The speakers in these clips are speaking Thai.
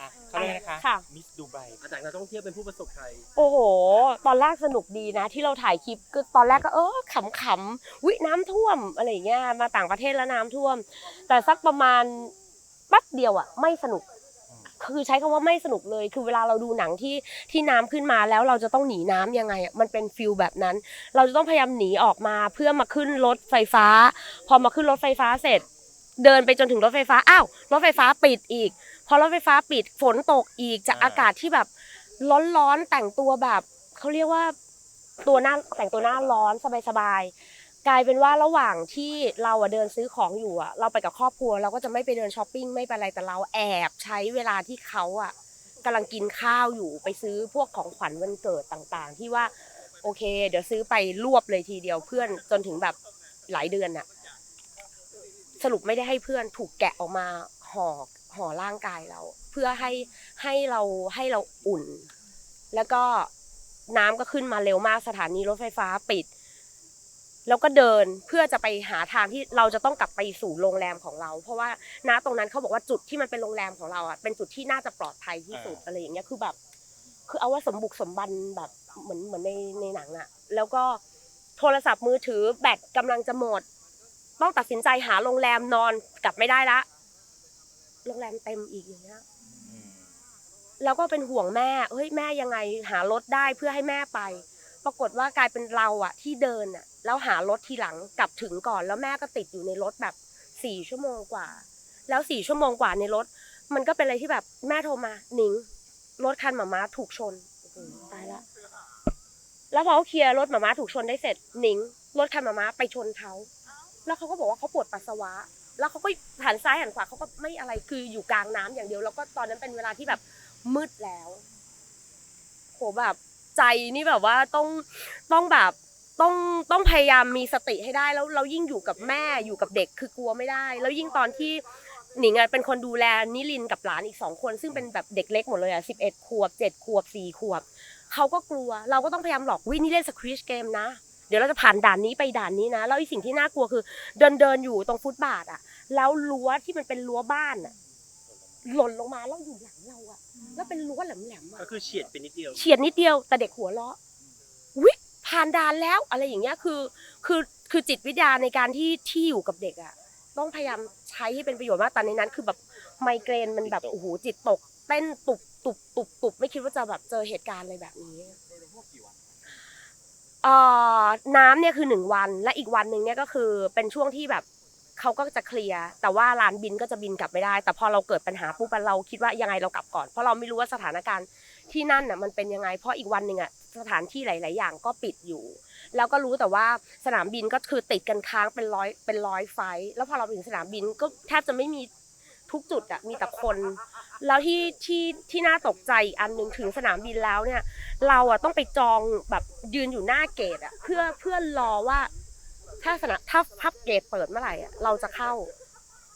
อะเขาเรียกนะคะค่ะ มิสดูไบอาจารย์นักท่องเที่ยวเป็นผู้ประสบภัยโอ้โห ตอนแรกสนุกดีนะ ที่เราถ่ายคลิปก็ตอนแรกก็เออขำๆวิน้ำท่วมอะไรอย่างเงี้ยมาต่างประเทศแล้วน้ำท่วม แต่สักประมาณแป๊บเดียวอะไม่สนุก คือใช้คำว่าไม่สนุกเลย คือเวลาเราดูหนังที่ที่น้ำขึ้นมาแล้วเราจะต้องหนีน้ำยังไงอะมันเป็นฟิลแบบนั้น เราจะต้องพยายามหนีออกมาเพื่อมาขึ้นรถไฟฟ้า พอมาขึ้นรถไฟฟ้าเสร็จ เดินไปจนถึงรถไฟฟ้าอ้าวรถไฟฟ้าปิดอีกพ อรถไฟฟ้าปิดฝนตกอีกจากอากาศที่แบบร้อนๆแต่งตัวแบบเขาเรียกว่าตัวหน้าแต่งตัวหน้าร้อนสบายๆกลายเป็นว่าระหว่างที่เราอะเดินซื้อของอยู่อะเราไปกับครอบครัว เราก็จะไม่ไปเดินช้อปปิ้งไม่ไปอะไรแต่เราแอบใช้เวลาที่เขาอะกำลังกินข้าวอยู่ไปซื้อพวกของขวัญวันเกิดต่างๆ ที่ว่าโอเค เดี๋ยวซื้อไปรวบเลยทีเดียวเพื่อนจนถึงแบบหลายเดือนอะสรุปไม่ได้ให้เพื่อนถูกแกะออกมาห่อ ห่อร่างกายเรา เพื่อให้ให้เราให้เราอุ่น แล้วก็น้ำก็ขึ้นมาเร็วมากสถานีรถไฟฟ้าปิด แล้วก็เดินเพื่อจะไปหาทางที่เราจะต้องกลับไปสู่โรงแรมของเรา เพราะว่าณตรงนั้นเขาบอกว่าจุดที่มันเป็นโรงแรมของเราอะเป็นจุดที่น่าจะปลอดภัยที่สุดอะไรอย่างเงี้ยคือแบบ คือเอาว่าสมบุกสมบันแบบเหมือนเหมือนในในหนังอะ แล้วก็โทรศัพท์มือถือแบตกำลังจะหมด ต้องตัดสินใจหาโรงแรมนอนกลับไม่ได้ละ โรงแรมเต็มอีกอย่างเงี้ยอืมแล้วก็เป็นห่วงแม่เฮ้ยแม่ยังไงหารถได้เพื่อให้แม่ไป ปรากฏว่ากลายเป็นเราอะที่เดินอะแล้วหารถทีหลังกลับถึงก่อนแล้วแม่ก็ติดอยู่ในรถแบบสี่ชั่วโมงกว่า แล้วสี่ชั่วโมงกว่าในรถ มันก็เป็นอะไรที่แบบแม่โทรมาหนิงรถคันหมาม้าถูกชนโอ้โหตายละแล้วพอเขาเคลียร์รถหมาม้าถูกชนได้เสร็จหนิงรถคันหมาม้าไปชนเขาแล้วเขาก็บอกว่าเขาปวดปัสสาวะ แล้วเขาก็หันซ้ายหันขวาเขาก็ไม่อะไรคืออยู่กลางน้ำอย่างเดียว แล้วก็ตอนนั้นเป็นเวลาที่แบบมืดแล้วโหแบบใจนี่แบบว่าต้องต้องแบบต้องต้องพยายามมีสติให้ได้แล้วเรายิ่งอยู่กับแม่อยู่กับเด็กคือกลัวไม่ได้ แล้วยิ่งตอนที่หนิงเป็นคนดูแลนิลินกับหลานอีกสองคน ซึ่งเป็นแบบเด็กเล็กหมดเลยอะสิบเอ็ดขวบเจ็ดขวบสี่ขวบเขาก็กลัว เราก็ต้องพยายามหลอกวินี่เล่นสคริชเกมนะ ดี๋ยวเราจะผ่านด่านนี้ไปด่านนี้นะแล้วอีกสิ่งที่น่ากลัวคือ เดินเดินอยู่ตรงฟุตบาทอะแล้วรั้วที่มันเป็นรั้วบ้านอะหล่นลงมาแล้วอยู่หลังเราอะแล้วเป็นรั้วแหลมๆอะก็คือเฉียดไปนิดเดียวเฉียดนิดเดียวแต่เด็กหัวเราะวิผ่านด่านแล้วอะไรอย่างเงี้ยคือ คือคือจิตวิทยาในการที่ที่อยู่กับเด็กอะต้องพยายามใช้ให้เป็นประโยชน์มากแต่ในนั้น คือแบบไมเกรนมันแบบโอ้โหจิตตกเต้นตุบตุบตุบตุบไม่คิดว่าจะแบบเจอเหตุการณ์อะไรแบบนี้เอ่อ น้ำเนี่ยคือหนึ่งวัน และอีกวันหนึ่งเนี่ยก็คือเป็นช่วงที่แบบเขาก็จะเคลียร์แต่ว่าลานบินก็จะบินกลับไม่ได้ แต่พอเราเกิดปัญหาปุ๊บเราคิดว่ายังไงเรากลับก่อน เพราะเราไม่รู้ว่าสถานการณ์ที่นั่นน่ะมันเป็นยังไง เพราะอีกวันหนึ่งอะสถานที่หลาย ๆ อย่างก็ปิดอยู่ แล้วก็รู้แต่ว่าสนามบินก็คือติดกันค้างเป็นร้อยเป็นร้อยไฟ แล้วพอเราไปถึงสนามบินก็แทบจะไม่มี ทุกจุดอะมีแต่คน แล้วที่ที่ที่น่าตกใจอีกอันหนึ่งถึงสนามบินแล้วเนี่ย เราอะต้องไปจองแบบยืนอยู่หน้าเกตอะเพื่อเพื่อรอว่า ถ้าสนามถ้าพับเกตเปิดเมื่อไหร่อะเราจะเข้า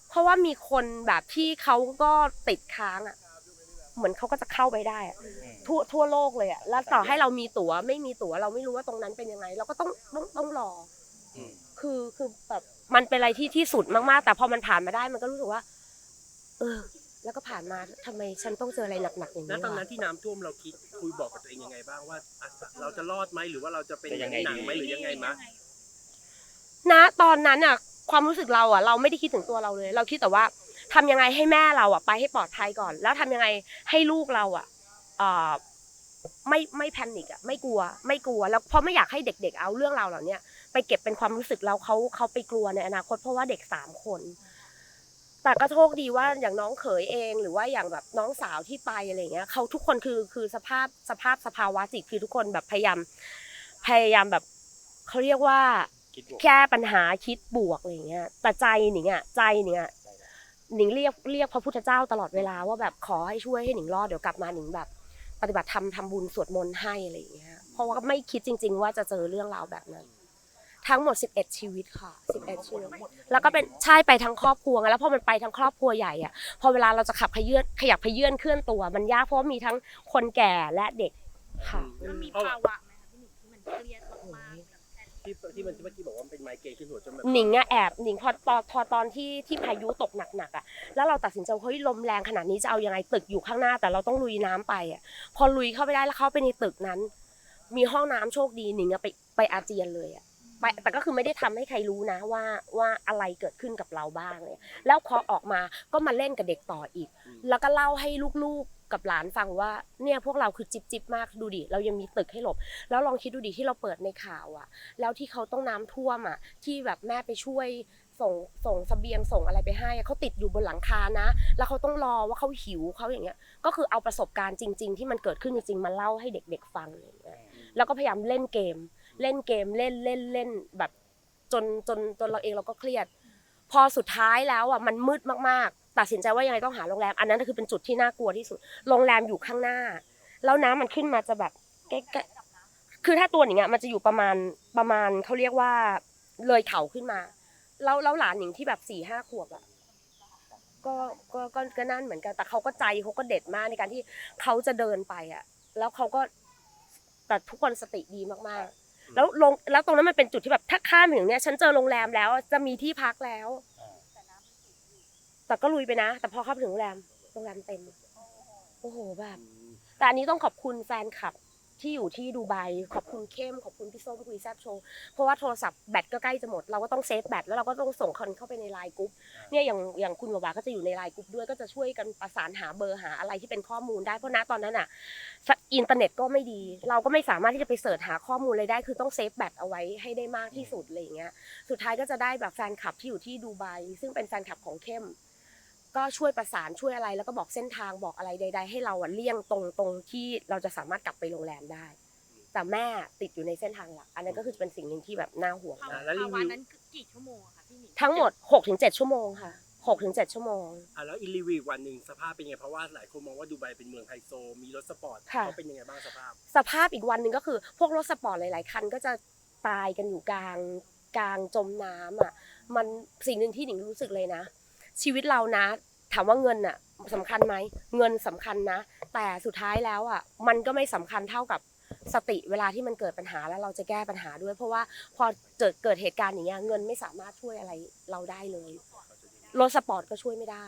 เพราะว่ามีคนแบบที่เขาก็ติดค้างอะเหมือนเขาก็จะเข้าไปได้อะอืมทั่วทั่วโลกเลยอะแล้วต่อให้เรามีตั๋วไม่มีตั๋วเราไม่รู้ว่าตรงนั้นเป็นยังไง เราก็ต้องต้องต้องรออืมคือคือแบบมันเป็นอะไรที่ที่สุดมากๆ แต่พอมันผ่านมาได้มันก็รู้สึกว่า เออ แล้วก็ผ่านมาทำไมฉันต้องเจออะไรหนักๆอย่างณนี้ตอนนั้วะนที่น้ำท่วมเราคิดคุยบอกกับตัวเองยังไงบ้างว่าอะเราจะรอดไหมหรือว่าเราจะเป็นจะยังไงหนังดีไหมหรือยังไงมะณตอนนั้นอะความรู้สึกเราอะเราไม่ได้คิดถึงตัวเราเลย เราคิดแต่ว่าทำยังไงให้แม่เราอะไปให้ปลอดภัยก่อน แล้วทำยังไงให้ลูกเราอะเอ่อไม่ไม่แพนิกอะไม่กลัว ไม่กลัว แล้วเพราะไม่อยากให้เด็ก ๆ เอาเรื่องราวเหล่าเนี้ยไปเก็บเป็นความรู้สึกเราเขาเขาไปกลัวในอนาคตเพราะว่าเด็กสามคน แต่ก็โชคดีว่าอย่างน้องเขยเองหรือว่าอย่างแบบน้องสาวที่ไปอะไรเงี้ยเขาทุกคนคือคือสภาพสภาพสภาวะจิตคือทุกคนแบบพยายามพยายามแบบเขาเรียกว่าคิดบวกแก้ปัญหาคิดบวกอะไรอย่างเงี้ยแต่ใจหนิงอะใจหนิงอะหนิงเรียกเรียกพระพุทธเจ้าตลอดเวลาว่าแบบขอให้ช่วยให้หนิงรอดเดี๋ยวกลับมาหนิงแบบ ปฏิบัติธรรมทำบุญสวดมนต์ให้อะไรอย่างเงี้ยเพราะว่าไม่คิดจริง ๆ ว่าจะเจอเรื่องราวแบบนั้น ทั้งหมด 11 ชีวิตค่ะ 11 ชีวิต แล้วก็เป็นใช่ไปทั้งครอบครัวไงแล้วพอมันไปทั้งครอบครัวใหญ่อะพอเวลาเราจะขับขยื่นขยับขยื่นเคลื่อนตัว มันยากเพราะว่ามีทั้งคนแก่และเด็กค่ะ มันมีภาวะไหมคะพี่หนิงที่มันเครียดมากๆแบบที่ที่มันที่เมื่อกี้บอกว่ามันเป็นไมเกรนขึ้นหัวจนแบบหนิงอะแอบหนิงพอตอนพอตอนที่ที่พายุตกหนักๆอะแล้วเราตัดสินใจว่าเฮ้ยลมแรงขนาดนี้จะเอายังไงตึกอยู่ข้างหน้า แต่เราต้องลุยน้ำไปอะพอลุยเข้าไปได้แล้วเข้าไปในตึกนั้น มีห้องน้ำโชคดีหนิงอะไปไปอาเจียนเลยอะ ไปแต่ก็คือไม่ได้ทำให้ใครรู้นะว่าว่าอะไรเกิดขึ้นกับเราบ้างเลยแล้วพอออกมาก็มาเล่นกับเด็กต่ออีก แล้วก็เล่าให้ลูกๆกับหลานฟังว่าเนี่ยพวกเราคือจิบจิบมากดูดิเรายังมีตึกให้หลบ แล้วลองคิดดูดิที่เราเปิดในข่าวอะแล้วที่เขาต้องน้ำท่วมอะที่แบบแม่ไปช่วยส่งส่งเสบียงส่งอะไรไปให้อะเขาติดอยู่บนหลังคานะ แล้วเขาต้องรอว่าเขาหิวเขาอย่างเงี้ย ก็คือเอาประสบการณ์จริง ๆ ที่มันเกิดขึ้นจริงๆมาเล่าให้เด็กๆฟังอย่างเงี้ยแล้วก็พยายามเล่นเกม เล่นเกมเล่นเล่นเล่นแบบจนจนจนเราเองเราก็เครียด พอสุดท้ายแล้วอะมันมืดมากๆ ตัดสินใจว่ายังไงต้องหาโรงแรม อันนั้นคือเป็นจุดที่น่ากลัวที่สุด โรงแรมอยู่ข้างหน้า แล้วน้ำมันขึ้นมาจะแบบใกล้ๆคือถ้าตัวหนิงอะมันจะอยู่ประมาณประมาณเขาเรียกว่าเลยเขาขึ้นมา แล้วแล้วหลานหนิงที่แบบสี่ห้าขวบอะก็ก็ก็ก็นั่นเหมือนกัน แต่เขาก็ใจเขาก็เด็ดมากในการที่เขาจะเดินไปอะ แล้วเขาก็แต่ทุกคนสติดีมากๆ แล้วลงแล้วตรงนั้นมันเป็นจุดที่แบบถ้าข้ามไปถึงเนี้ยฉันเจอโรงแรมแล้วจะมีที่พักแล้ว แต่ก็ลุยไปนะ แต่พอเข้าไปถึงโรงแรมโรงแรมเต็ม โอ้โหแบบ แต่อันนี้ต้องขอบคุณแฟนคลับ ที่อยู่ที่ดูไบขอบคุณเข้มขอบคุณพี่ส้มคุยแซบโชว์เพราะว่าโทรศัพท์แบตก็ใกล้จะหมดเราก็ต้องเซฟแบตแล้วเราก็ต้องส่งคนเข้าไปในไลน์กรุ๊ปเนี่ยอย่างอย่างคุณบาวาก็จะอยู่ในไลน์กรุ๊ปด้วยก็จะช่วยกันประสานหาเบอร์หาอะไรที่เป็นข้อมูลได้เพราะณตอนนั้นอะอินเทอร์เน็ตก็ไม่ดี เราก็ไม่สามารถที่จะไปเสิร์ชหาข้อมูลเลยได้ คือต้องเซฟแบตเอาไว้ให้ได้มากที่สุดอะไรอย่างเงี้ยสุดท้ายก็จะได้แบบแฟนคลับที่อยู่ที่ดูไบซึ่งเป็นแฟนคลับของเข้ม ก็ช่วยประสานช่วยอะไร แล้วก็บอกเส้นทางบอกอะไรใด ๆ ให้เราอะเลี่ยงตรงตรงที่เราจะสามารถกลับไปโรงแรมได้ แต่แม่ติดอยู่ในเส้นทางหลัก อันนั้นก็คือเป็นสิ่งหนึ่งที่แบบน่าห่วงภาวมากแล้วรีวิว ภาวะนั้นคือกี่ชั่วโมงอะคะพี่หนิงทั้งหมด6-7ชั่วโมงค่ะ6-7ชั่วโมง อะแล้วอินรีวิววันหนึ่งสภาพเป็นไง เพราะว่าหลายคนมองว่าดูไบเป็นเมืองไฮโซ มีรถสปอร์ตค่ะ เขาเป็นยังไงบ้างสภาพ สภาพอีกวันหนึ่งก็คือ พวกรถสปอร์ตหลาย ๆ คันก็จะตายกันอยู่กลางกลางจมน้ำอะ มันสิ่งหนึ่งที่หนิงรู้สึกเลยนะ ชีวิตเรานะ ถามว่าเงินอะสำคัญไหมเงินสำคัญนะ แต่สุดท้ายแล้วอะมันก็ไม่สำคัญเท่ากับสติเวลาที่มันเกิดปัญหาแล้วเราจะแก้ปัญหาด้วย เพราะว่าพอเกิดเกิดเหตุการณ์อย่างเงี้ยเงินไม่สามารถช่วยอะไรเราได้เลยรถสปอร์ตก็ช่วยไม่ได้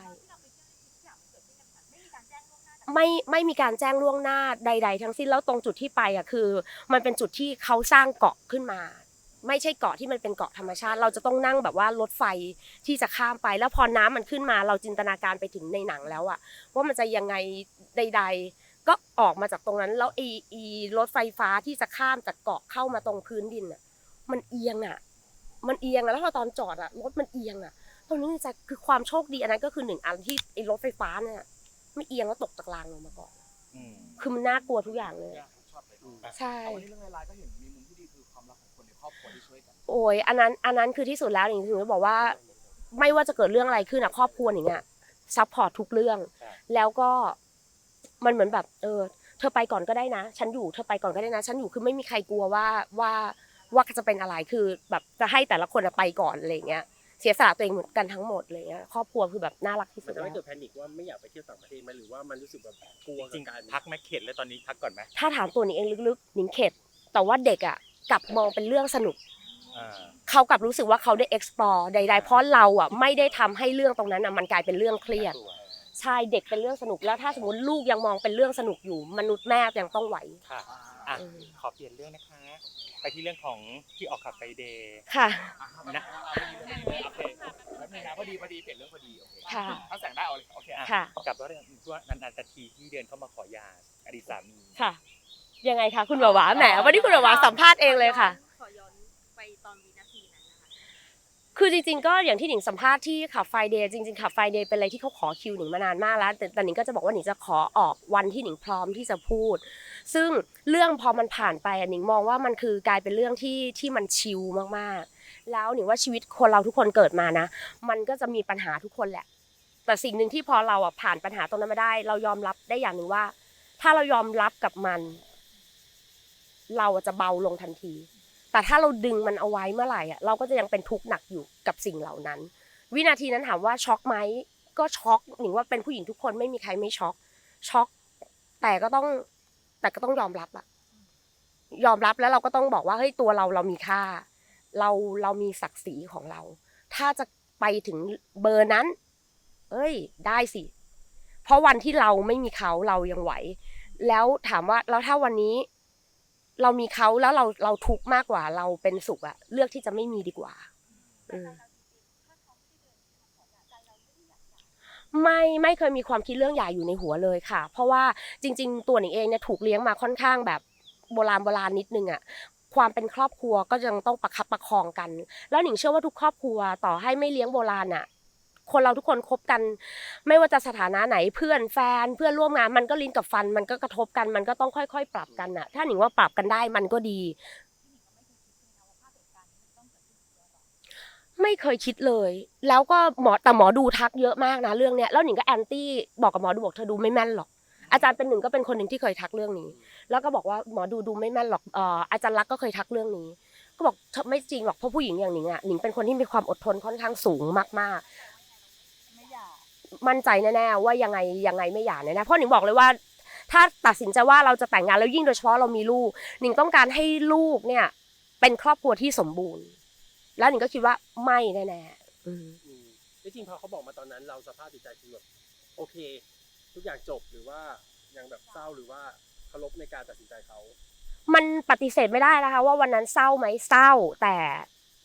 ไม่ไม่มีการแจ้งล่วงหน้าใด ๆ ทั้งสิ้นแล้วตรงจุดที่ไปอะคือ มันเป็นจุดที่เขาสร้างเกาะขึ้นมา ไม่ใช่เกาะที่มันเป็นเกาะธรรมชาติ เราจะต้องนั่งแบบว่ารถไฟที่จะข้ามไป แล้วพอน้ำมันขึ้นมา เราจินตนาการไปถึงในหนังแล้วอะว่ามันจะยังไงใด ๆ ก็ออกมาจากตรงนั้น แล้วไอีอีรถไฟฟ้าที่จะข้ามจากเกาะเข้ามาตรงพื้นดินอะมันเอียงอะมันเอียงอะแล้วพอตอนจอดอะรถมันเอียงอะตรงนี้จะคือความโชคดีอันนั้นก็คือหนึ่งอันที่ไอ้รถไฟฟ้าเนี่ยไม่เอียงแล้วตกจากรางลงมาก่อนอืมคือมันน่ากลัวทุกอย่างเลยชอบเลยใช่แต่วันนี้เรื่องร้ายๆก็เห็นมีมุมที่ดีคือความรักข องคนในครอบครัวที่ช่วยกันโอ้ยอันนั้นอันนั้นคือที่สุดแล้วหนิงถึงจะบอกว่า ไม่ว่าจะเกิดเรื่องอะไรขึ้นอะครอบครัวหนิงอะซัพพอร์ตทุกเรื่อง แล้วก็มันเหมือนแบบ เออ เธอไปก่อนก็ได้นะ ฉันอยู่เธอไปก่อนก็ได้นะ ฉันอยู่คือไม่มีใครกลัวว่าว่าว่าจะเป็นอะไรคือแบบจะให้แต่ละคนอะไปก่อนอะไรอย่างเงี้ยเสียสละตัวเองเหมือนกันทั้งหมดอะไรเงี้ยครอบครัวคือแบบน่ารักที่สุมันดจะไม่แล้วเกิดแพนิคว่าไม่อยากไปเที่ยวต่างประเทศไหมหรือว่ามันรู้สึกแบบกลัวจริกับงการๆพักแมคเข็ดเลยตอนนี้พักก่อนไหมถ้าถามตัวหนิงเองลึกๆหนิงเข็ดแต่ว่าเด็กอะ กลับมองเป็นเรื่องสนุกอ่าเขากลับรู้สึกว่าเขาได้ explore ใด ๆ เพราะเราอะไม่ได้ทำให้เรื่องตรงนั้นอะมันกลายเป็นเรื่องเครียดใช่เด็กเป็นเรื่องสนุกแล้วถ้าสมมติลูกยังมองเป็นเรื่องสนุกอยู่ มนุษย์แม่ยังต้องไหวค่ะอะอืมขอเปลี่ยนเรื่องนะคะ ไปที่เรื่องของที่ออกขับไฟเดย์ค่ะนะโอเคแป๊บนึงนะพอดีพอดีเปลี่ยนเรื่องพอดีโอเคค่ะถ้าแสงได้เอาเลยโอเคอะค่ะกับเรื่องที่ว่านันอันตทีที่เดินเข้ามาขอยาอดีตสามีค่ะ ยังไงคะคุณบาวาแหมวันนี้คุณบาวาสัมภาษณ์เองเลยค่ะ ขอย้อนไปตอนวินาทีนั้นนะคะ คือจริงๆ ก็อย่างที่หนิงสัมภาษณ์ที่ขับไฟเดย์จริงๆขับไฟเดย์เป็นอะไรที่เขาขอคิวหนิงมานานมากแล้ว แต่แต่หนิงก็จะบอกว่าหนิงจะขอออกวันที่หนิงพร้อมที่จะพูด ซึ่งเรื่องพอมันผ่านไปอะหนิงมองว่ามันคือกลายเป็นเรื่องที่ที่มันชิลมากๆ แล้วหนิงว่าชีวิตคนเราทุกคนเกิดมานะ มันก็จะมีปัญหาทุกคนแหละ แต่สิ่งหนึ่งที่พอเราอะผ่านปัญหาตรงนั้นมาได้ เรายอมรับได้อย่างหนึ่งว่า ถ้าเรายอมรับกับมัน เราจะเบาลงทันที แต่ถ้าเราดึงมันเอาไว้เมื่อไหร่อะเราก็จะยังเป็นทุกข์หนักอยู่กับสิ่งเหล่านั้น วินาทีนั้นถามว่าช็อกไหมก็ช็อกหนิงว่าเป็นผู้หญิงทุกคนไม่มีใครไม่ช็อกช็อกแต่ก็ต้องแต่ก็ต้องยอมรับอะยอมรับแล้วเราก็ต้องบอกว่าเฮ้ยตัวเราเรามีค่า เราเรามีศักดิ์ศรีของเรา ถ้าจะไปถึงเบอร์นั้น เอ้ย ได้สิ เพราะวันที่เราไม่มีเขาเรายังไหว แล้วถามว่าแล้วถ้าวันนี้ เรามีเขาแล้วเราเราทุกข์มากกว่า เราเป็นสุขอะเลือกที่จะไม่มีดีกว่าอืมไม่ไม่เคยมีความคิดเรื่องหย่าอยู่ในหัวเลยค่ะ เพราะว่าจริง ๆ ตัวหนิงเองเนี่ยถูกเลี้ยงมาค่อนข้างแบบโบราณโบราณนิดนึงอะความเป็นครอบครัวก็ยังต้องประคับประคองกัน แล้วหนิงเชื่อว่าทุกครอบครัวต่อให้ไม่เลี้ยงโบราณอะ คนเราทุกคนคบกัน ไม่ว่าจะสถานะไหนเพื่อนแฟนเพื่อนร่วมงานมันก็ลิ้นกับฟัน มันก็กระทบกันมันก็ต้องค่อย ๆ ปรับกันอะถ้าหนิงว่าปรับกันได้มันก็ดี ไม่เคยคิดเลย แล้วก็หมอแต่หมอดูทักเยอะมากนะเรื่องเนี้ยแล้วหนิงก็แอนตี้บอกกับหมอดูบอกเธอดูไม่แม่นหรอกอาจารย์เป็นหนึ่งก็เป็นคนหนึ่งที่เคยทักเรื่องนี้ แล้วก็บอกว่าหมอดูดูไม่แม่นหรอกเอ่ออาจารย์ลักก็เคยทักเรื่องนี้ ก็บอกไม่จริงหรอกเพราะผู้หญิงอย่างหนิงอะหนิงเป็นคนที่มีความอดทนค่อนข้างสูงมากๆ มั่นใจแน่ๆว่ายังไงยังไงไม่หย่าแน่ๆเพราะหนิงบอกเลยว่า ถ้าตัดสินใจว่าเราจะแต่งงานแล้วยิ่งโดยเฉพาะเรามีลูกหนิงต้องการให้ลูกเนี่ย เป็นครอบครัวที่สมบูรณ์ แล้วหนิงก็คิดว่าไม่แน่ๆอืมอืมที่จริงพอเขาบอกมาตอนนั้น เราสภาพจิตใจคือแบบโอเค ทุกอย่างจบหรือว่ายังแบบเศร้าหรือว่าเคารพในการตัดสินใจเขามันปฏิเสธไม่ได้นะคะ ว่าวันนั้นเศร้าไหมเศร้า แต่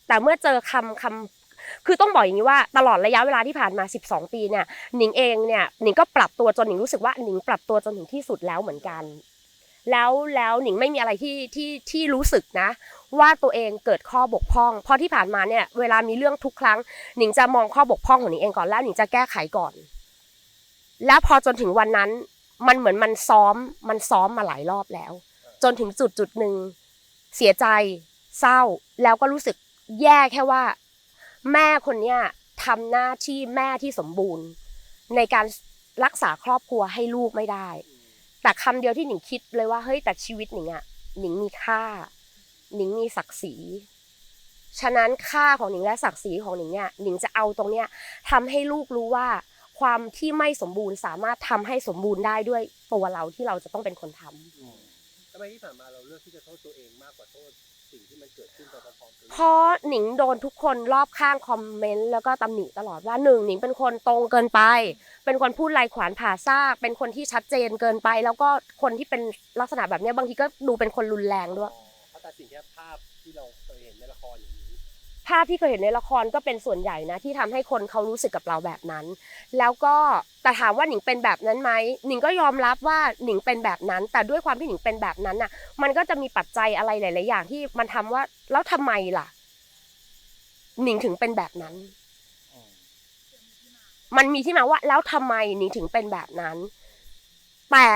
แต่เมื่อเจอคำคำ คือต้องบอกอย่างนี้ว่าตลอดระยะเวลาที่ผ่านมา 12 ปีเนี่ยหนิงเองเนี่ยหนิงก็ปรับตัวจนหนิงรู้สึกว่าหนิงปรับตัวจนถึงที่สุดแล้วเหมือนกัน แล้วแล้วหนิงไม่มีอะไรที่ที่ที่รู้สึกนะ ว่าตัวเองเกิดข้อบกพร่อง เพราะที่ผ่านมาเนี่ยเวลามีเรื่องทุกครั้งหนิงจะมองข้อบกพร่องของหนิงเองก่อนแล้วหนิงจะแก้ไขก่อน แล้วพอจนถึงวันนั้นมันเหมือนมันซ้อมมันซ้อมมาหลายรอบแล้ว จนถึงจุดจุดหนึ่งเสียใจเศร้าแล้วก็รู้สึกแย่แค่ว่า แม่คนเนี้ยทำหน้าที่แม่ที่สมบูรณ์ ในการรักษาครอบครัวให้ลูกไม่ได้ แต่คำเดียวที่หนิงคิดเลยว่าเฮ้ยแต่ชีวิตหนิงอะหนิงมีค่า หนิงมีศักดิ์ศรี ฉะนั้นค่าของหนิงและศักดิ์ศรีของหนิงเนี่ยหนิงจะเอาตรงเนี้ยทำให้ลูกรู้ว่า ความที่ไม่สมบูรณ์สามารถทำให้สมบูรณ์ได้ด้วยตัวเราที่เราจะต้องเป็นคนทำ ทำไมที่ผ่านมาเราเลือกที่จะโทษตัวเองมากกว่าโทษ สิ่งที่มันเกิดขึ้นตอนพร้อมๆกันเพราะหนิงโดนทุกคนรอบข้างคอมเมนต์แล้วก็ตำหนิตลอดว่าหนึ่งหนิงเป็นคนตรงเกินไป เป็นคนพูดลายขวานผ่าซากเป็นคนที่ชัดเจนเกินไป แล้วก็คนที่เป็นลักษณะแบบเนี้ยบางทีก็ดูเป็นคนรุนแรงด้วยเขาตัดสินแค่ภาพที่เราเคยเห็นในละครอย่างนี้ ภาพที่เคยเห็นในละครก็เป็นส่วนใหญ่นะที่ทำให้คนเขารู้สึกกับเราแบบนั้น แล้วก็แต่ถามว่าหนิงเป็นแบบนั้นไหมหนิงก็ยอมรับว่าหนิงเป็นแบบนั้น แต่ด้วยความที่หนิงเป็นแบบนั้นน่ะ มันก็จะมีปัจจัยอะไรหลาย ๆ อย่างที่มันทำว่าแล้วทำไมล่ะ หนิงถึงเป็นแบบนั้น มันมีที่มาว่า แล้วทำไมหนิงถึงเป็นแบบนั้น แต่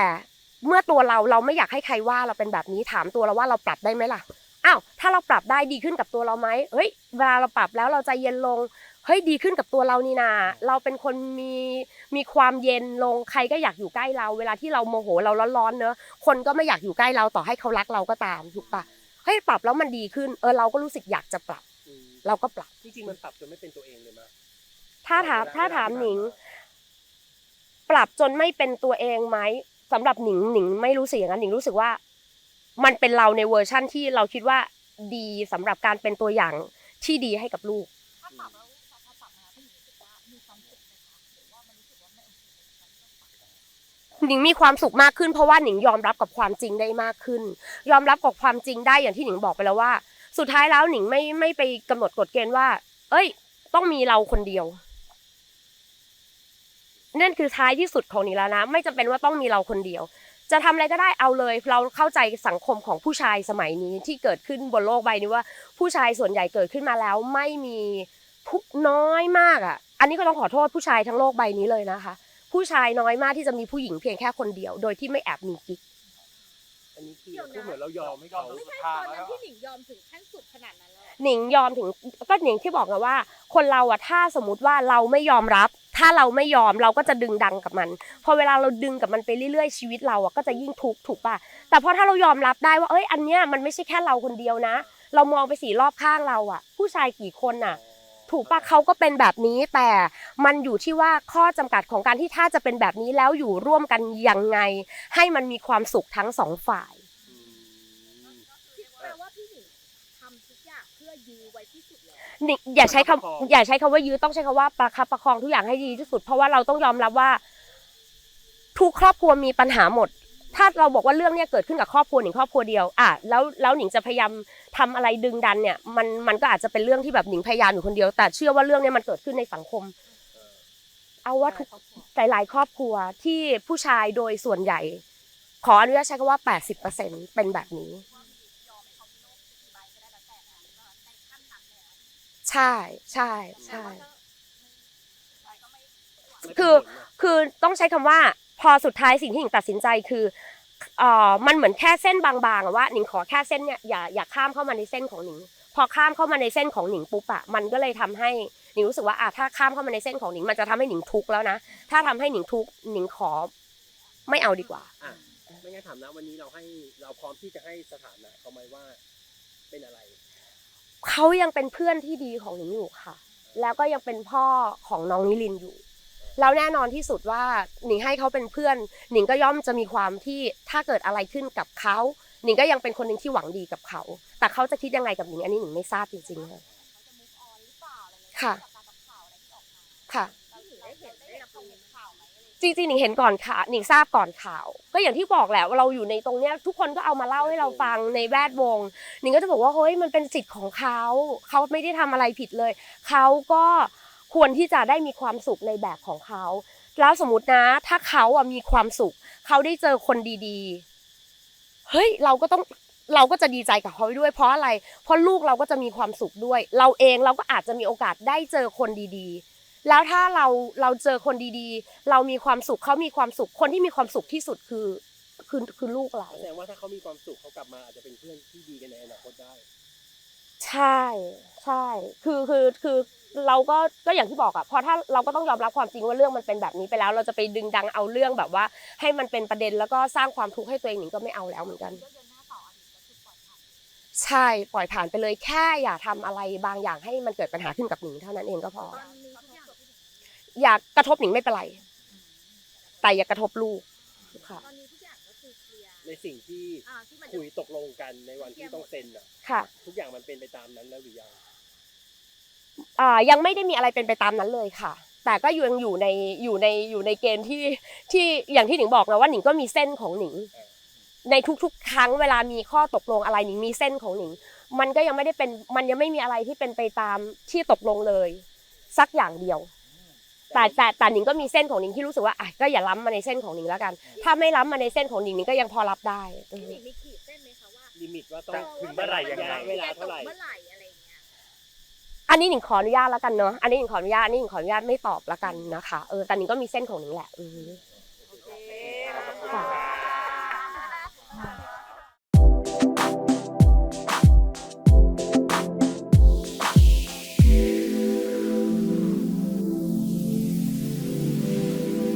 เมื่อตัวเราเราไม่อยากให้ใครว่าเราเป็นแบบนี้ถามตัวเราว่าเราปรับได้ไหมล่ะ อ้าวถ้าเราปรับได้ดีขึ้นกับตัวเราไหมเฮ้ยเวลาเราปรับแล้วเราใจเย็นลงเฮ้ยดีขึ้นกับตัวเรานี่นา เราเป็นคนมีมีความเย็นลงใครก็อยากอยู่ใกล้เรา เวลาที่เราโมโหเราร้อนๆเนอะคนก็ไม่อยากอยู่ใกล้เราต่อให้เขารักเราก็ตามถูกปะเฮ้ยปรับแล้วมันดีขึ้น เออเราก็รู้สึกอยากจะปรับอืมเราก็ปรับจริงๆมันปรับจนไม่เป็นตัวเองเลยมั้ยถ้าถามถ้าถามหนิง ปรับจนไม่เป็นตัวเองไหมสำหรับหนิงหนิงไม่รู้สึกอย่างนั้นหนิงรู้สึกว่า มันเป็นเราในเวอร์ชั่นที่เราคิดว่าดีสำหรับการเป็นตัวอย่างที่ดีให้กับลูกหนิงมีความสุขมากขึ้นเพราะว่าหนิงยอมรับกับความจริงได้มากขึ้น ยอมรับกับความจริงได้อย่างที่หนิงบอกไปแล้วว่า สุดท้ายแล้วหนิงไม่ไม่ไปกำหนดกฎเกณฑ์ว่า เอ้ย ต้องมีเราคนเดียวนั่นคือท้ายที่สุดของหนิงแล้วนะ ไม่จำเป็นว่าต้องมีเราคนเดียว จะทำอะไรก็ได้เอาเลย เราเข้าใจสังคมของผู้ชายสมัยนี้ที่เกิดขึ้นบนโลกใบนี้ว่า ผู้ชายส่วนใหญ่เกิดขึ้นมาแล้วไม่มีผู้น้อยมากอะ อันนี้ก็ต้องขอโทษผู้ชายทั้งโลกใบนี้เลยนะคะ ผู้ชายน้อยมากที่จะมีผู้หญิงเพียงแค่คนเดียว โดยที่ไม่แอบมีกิ๊กอันนี้คือพูดเหมือนเรายอมให้เขาไม่ใช่ตอนนั้นพี่หนิงยอมถึงขั้นสุดขนาดนั้นแล้วหนิงยอมถึงก็หนิงที่บอกไงว่า คนเราอะถ้าสมมติว่าเราไม่ยอมรับ ถ้าเราไม่ยอมเราก็จะดึงดังกับมัน พอเวลาเราดึงกับมันไปเรื่อยๆชีวิตเราอะก็จะยิ่งทุกข์ถูกป่ะแต่พอถ้าเรายอมรับได้ว่าเอ้ยอันเนี้ยมันไม่ใช่แค่เราคนเดียวนะ เรามองไปสี่รอบข้างเราอะ ผู้ชายกี่คนอะถูกป่ะเขาก็เป็นแบบนี้ แต่มันอยู่ที่ว่าข้อจำกัดของการที่ถ้าจะเป็นแบบนี้แล้วอยู่ร่วมกันยังไง ให้มันมีความสุขทั้งสองฝ่าย อืม แปลว่าพี่หนิง ทำทุกอย่างเพื่อยื้อไว้ไว้ที่สุดแล้วหนิงอย่าใช้คำประคับประคอง อย่าใช้คำว่ายื้อต้องใช้คำว่าประคับประคองทุกอย่างให้ดีที่สุด เพราะว่าเราต้องยอมรับว่า ทุกครอบครัวมีปัญหาหมด ถ้าเราบอกว่าเรื่องเนี้ยเกิดขึ้นกับครอบครัวหนิงครอบครัวเดียวอะแล้วแล้วหนิงจะพยายามทำอะไรดึงดันเนี่ย มันมันก็อาจจะเป็นเรื่องที่แบบหนิงพยายามอยู่คนเดียว แต่เชื่อว่าเรื่องเนี้ยมันเกิดขึ้นในสังคม เอาว่าทุก หลายๆ ครอบครัวที่ผู้ชายโดยส่วนใหญ่ ขออนุญาตใช้คำว่า 80%เป็นแบบนี้ ยอมให้เขามีโลกกี่ใบก็ได้แล้วแต่นะในขั้นนั้นแล้ว ใช่ใช่ใช่แต่ว่าถ้าไม่ก็ไม่ไม่เป็นคือผลนะคือต้องใช้คำว่าพอสุดท้ายสิ่งที่หนิงตัดสินใจคือเอ่อมันเหมือนแค่เส้นบางๆอะว่าหนิงขอแค่เส้นเนี่ยอย่าอย่าข้ามเข้ามาในเส้นของหนิง พอข้ามเข้ามาในเส้นของหนิงปุ๊บอะมันก็เลยทำให้หนิงรู้สึกว่าอะถ้าข้ามเข้ามาในเส้นของหนิงมันจะทำให้หนิงทุกข์แล้วนะถ้าทำให้หนิงทุกข์หนิงขอไม่เอาดีกว่าอะไม่งั้นถามนะวันนี้เราให้เราพร้อมที่จะให้สถานะเขาไหมว่าเป็นอะไร เขายังเป็นเพื่อนที่ดีของหนิงอยู่ค่ะ แล้วก็ยังเป็นพ่อของน้องนิลินอยู่ แล้วแน่นอนที่สุดว่าหนิงให้เขาเป็นเพื่อน หนิงก็ย่อมจะมีความที่ถ้าเกิดอะไรขึ้นกับเขา หนิงก็ยังเป็นคนหนึ่งที่หวังดีกับเขา แต่เขาจะคิดยังไงกับหนิงอันนี้หนิงไม่ทราบจริงๆค่ะค่ะค่ะ จริงๆหนิงเห็นก่อนค่ะหนิงทราบก่อนข่าว ก็อย่างที่บอกแหละว่าเราอยู่ในตรงเนี้ยทุกคนก็เอามาเล่าให้เราฟังในแวดวงหนิงก็จะบอกว่าเฮ้ยมันเป็นสิทธิ์ของเขาเขาไม่ได้ทำอะไรผิดเลยเขาก็ควรที่จะได้มีความสุขในแบบของเขาแล้วสมมตินะถ้าเขาอะมีความสุขเขาได้เจอคนดีๆเฮ้ยเราก็ต้องเราก็จะดีใจกับเขาด้วย เพราะอะไร เพราะลูกเราก็จะมีความสุขด้วย เราเองเราก็อาจจะมีโอกาสได้เจอคนดีๆ แล้วถ้าเราเราเจอคนดีๆ เรามีความสุขเขามีความสุขคนที่มีความสุขที่สุดคือคือคือลูกเราแสดงว่าถ้าเขามีความสุขเขากลับมาอาจจะเป็นเพื่อนที่ดีกันในอนาคตได้ ใช่ใช่คือคือคือเราก็ก็อย่างที่บอกอะเพราะถ้าเราก็ต้องยอมรับความจริงว่าเรื่องมันเป็นแบบนี้ไปแล้ว เราจะไปดึงดังเอาเรื่องแบบว่า ให้มันเป็นประเด็นแล้วก็สร้างความทุกข์ให้ตัวเองหนิงก็ไม่เอาแล้วเหมือนกันก็เดินหน้าต่ออดีตก็คือปล่อยผ่านใช่ปล่อยผ่านไปเลยแค่อย่าทำอะไรบางอย่างให้มันเกิดปัญหาขึ้นกับหนิงเท่านั้นเองก็พอต อนนี้ทุกอย่างอย่ากระทบหนิงไม่เป็นไร แต่อย่ากระทบลูกค่ะตอนนี้ทุกอย่างก็คือเคลียร์ในสิ่งที่อ่าที่มันจะคุยตกลงกันในวันที่ต้องเซ็นอะ ค่ะ ทุกอย่างมันเป็นไปตามนั้นแล้วหรือยัง อ่ายังไม่ได้มีอะไรเป็นไปตามนั้นเลยค่ะ แต่ก็ยังอยู่ในอยู่ในอยู่ในเกณฑ์ที่ที่อย่างที่หนิงบอกนะว่าหนิงก็มีเส้นของหนิง ในทุกๆ ครั้งเวลามีข้อตกลงอะไรหนิงมีเส้นของหนิง มันก็ยังไม่ได้เป็นมันยังไม่มีอะไรที่เป็นไปตามที่ตกลงเลย สักอย่างเดียว แต่แต่แต่หนิงก็มีเส้นของหนิงที่รู้สึกว่าอะก็อย่าล้ำมาในเส้นของหนิงแล้วกัน ถ้าไม่ล้ำมาในเส้นของหนิงหนิงก็ยังพอรับได้อืมพี่หนิงมีขีดเส้นไหมคะว่าลิมิตว่าต้องแต่ถึงเมื่อไหร่ยังไงเวลาเท่าไหร่ เมื่อไหร่อะไรอย่างเงี้ยอันนี้หนิงขออนุญาตแล้วกันเนาะ อันนี้หนิงขออนุญาต อันนี้หนิงขออนุญาตไม่ตอบแล้วกันนะคะ เออ แต่หนิงก็มีเส้นของหนิงแหละอือฮึแ